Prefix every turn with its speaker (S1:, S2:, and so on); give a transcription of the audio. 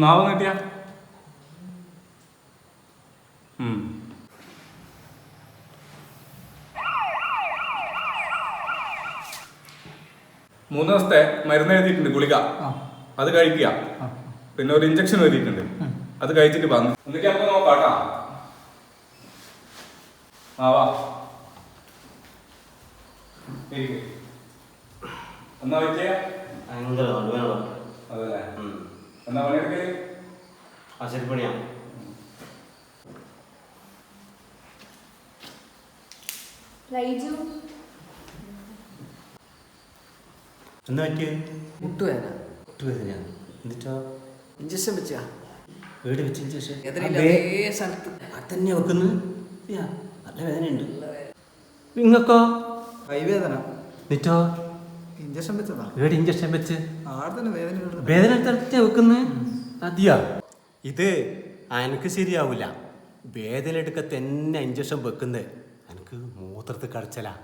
S1: നാവ് നീട്ടിയ. മൂന്ന് ദിവസത്തെ മരുന്ന് എഴുതിയിട്ടുണ്ട് ഗുളിക. അത് കഴിക്കുക. പിന്നെ ഒരു ഇഞ്ചക്ഷൻ എഴുതിയിട്ടുണ്ട്. അത് കഴിച്ചിട്ട് വന്നു. എന്നിട്ട് നമുക്ക് നോക്കാട്ടാ ആവാ. എന്നാ വെച്ചേ?
S2: ഭയങ്കര.
S1: എന്നാ
S2: പണിയെടുക്കൽ പണിയാ.
S3: റൈജു
S2: എന്താ പറ്റിയ?
S4: മുട്ടുവേദന.
S2: ഒട്ടുവേദന എന്നിട്ടോ?
S4: ഇഞ്ചക്ഷൻ വെച്ചാ?
S2: വീട് വെച്ച് ഇഞ്ചക്ഷൻ.
S4: സ്ഥലത്ത്.
S2: തന്നെ വെക്കുന്നു. യാ, നല്ല വേദനയുണ്ട്. നിങ്ങൾക്കോ
S4: കൈവേദന.
S2: എന്നിട്ടോ?
S4: ഇഞ്ചക്ഷൻ വെച്ചതാ.
S2: വീട് ഇഞ്ചക്ഷൻ വെച്ച്?
S4: വേദന
S2: തന്നെ വെക്കുന്നു അതെയാ ഇത് എനിക്ക് ശരിയാവില്ല വേദന എടുക്ക തന്നെ ഇഞ്ചക്ഷൻ വെക്കുന്നത്. എനിക്ക് മൂത്രത്തിൽ കടച്ചലാ.